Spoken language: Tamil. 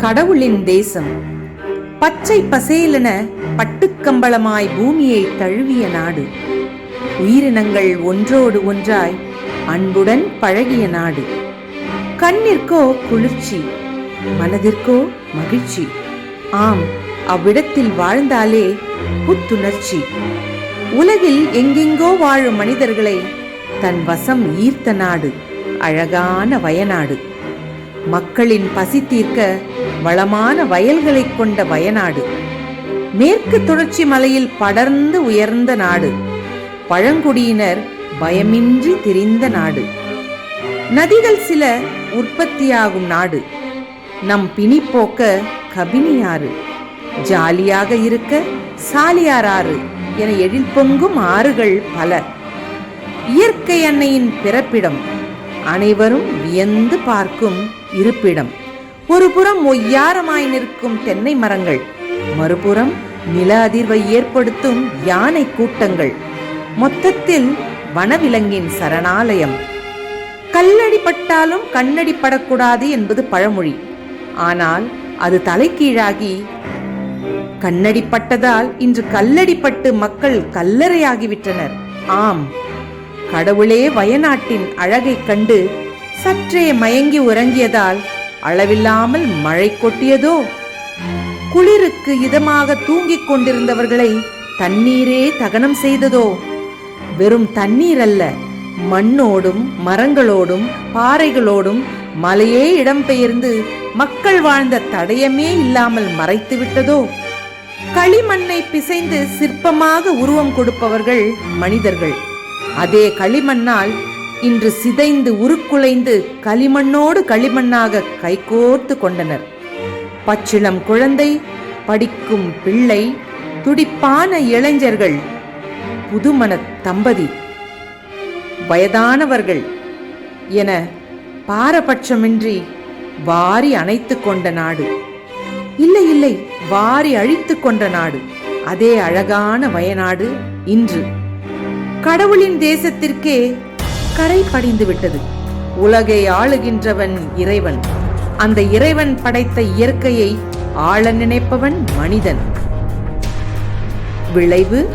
கடவுளின் தேசம். பச்சை பசேலென பட்டுக்கம்பளமாய் பூமியை தழுவிய நாடு. உயிரினங்கள் ஒன்றோடு ஒன்றாய் அன்புடன் பழகிய நாடு. கண்ணிற்கோ குளிர்ச்சி மனதிற்கோ மகிழ்ச்சி. ஆம் அவ்விடத்தில் வாழ்ந்தாலே புத்துணர்ச்சி. உலகில் எங்கெங்கோ வாழும் மனிதர்களை தன் வசம் ஈர்த்த நாடு அழகான வயநாடு. மக்களின் பசி தீர்க்க வளமான வயல்களைக் கொண்ட வயநாடு. மேற்கு தொடர்ச்சி மலையில் படர்ந்து உயர்ந்த நாடு. பழங்குடியினர் பயமின்றி திரிந்த நாடு. நதிகள் சில உற்பத்தியாகும் நாடு. நம் பிணி போக்க கபினியாறு. ஜாலியாக இருக்க சாலியாராறு என எழில் பொங்கும் ஆறுகள் பல. இயற்கை அன்னையின் பிறப்பிடம். அனைவரும் வியந்து பார்க்கும் இருப்பிடம். ஒருபுறம் ஒய்யாரமாய் நிற்கும் தென்னை மரங்கள். மறுபுறம் நில அதிர்வை ஏற்படுத்தும் யானை கூட்டங்கள். மொத்தத்தில் வனவிலங்கின் சரணாலயம். கல்லடி பட்டாலும் கண்ணடி படக்கூடாது என்பது பழமொழி. ஆனால் அது தலைக்கீழாகி கண்ணடி பட்டதால் இன்று கல்லடிப்பட்டு மக்கள் கல்லறையாகிவிட்டனர். ஆம் கடவுளே வயநாட்டின் அழகைக் கண்டு சற்றே மயங்கி உறங்கியதால் அளவில்லாமல் மழை கொட்டியதோ? குளிருக்கு இதமாக தூங்கிக் கொண்டிருந்தவர்களை தண்ணீரே தகனம் செய்ததோ? வெறும் தண்ணீர் அல்ல மண்ணோடும் மரங்களோடும் பாறைகளோடும் மலையே இடம்பெயர்ந்து மக்கள் வாழ்ந்த தடயமே இல்லாமல் மறைத்து விட்டதோ? களிமண்ணை பிசைந்து சிற்பமாக உருவம் கொடுப்பவர்கள் மனிதர்கள். அதே களிமண்ணால் இன்று சிதைந்து உருக்குலைந்து களிமண்ணோடு களிமண்ணாக கைகோர்த்து கொண்டனர். பச்சிளம் குழந்தை படிக்கும் பிள்ளை துடிப்பான இளைஞர்கள் புதுமண தம்பதி. வயதானவர்கள் என பாரபட்சமின்றி வாரி அணைத்து கொண்ட நாடு. இல்லை இல்லை வாரி அழித்து கொண்ட நாடு. அதே அழகான வயநாடு இன்று. கடவுளின் தேசத்திற்கே கரை படிந்து விட்டது. உலகை ஆளுகின்றவன் இறைவன். அந்த இறைவன் படைத்த இயற்கையை ஆள நினைப்பவன் மனிதன். விளைவு?